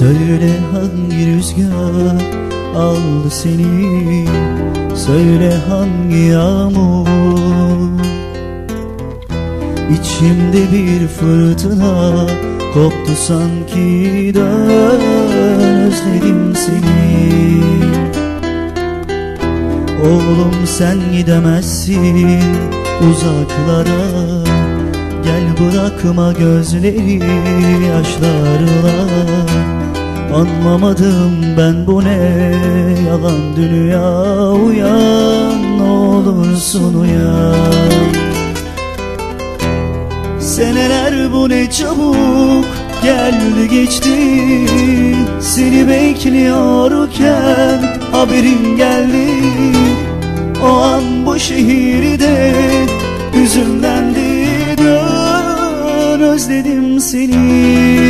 Söyle hangi rüzgar aldı seni? Söyle hangi yağmur? İçimde bir fırtına koptu sanki dön özledim seni. Oğlum sen gidemezsin uzaklara. Gel bırakma gözleri yaşlarla Anlamadım ben bu ne yalan dünya Uyan ne olursun uyan. Seneler bu ne çabuk geldi geçti Seni bekliyorken haberin geldi. O an bu şehirde hüzünlendi Dön özledim seni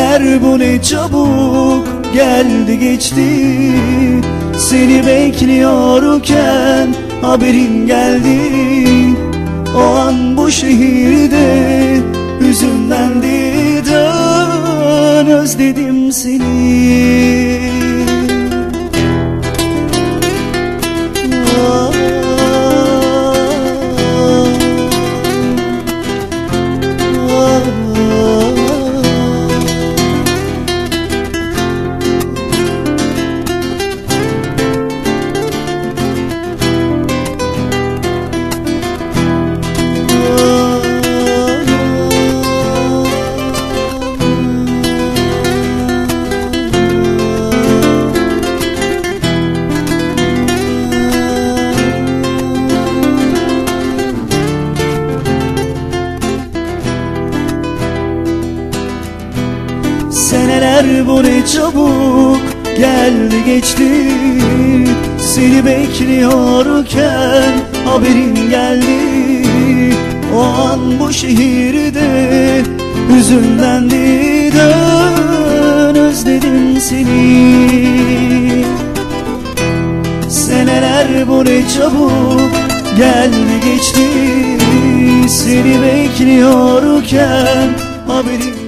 Seneler bu ne çabuk geldi geçti. Seni bekliyorken haberin geldi. O an bu şehirde hüzünlendi. Dön özledim seni Seneler bu ne çabuk geldi geçti. Seni bekliyorken haberin geldi. O an bu şehirde hüzünlendi Dön özledim seni. Seneler bu ne çabuk geldi geçti. Seni bekliyorken haberin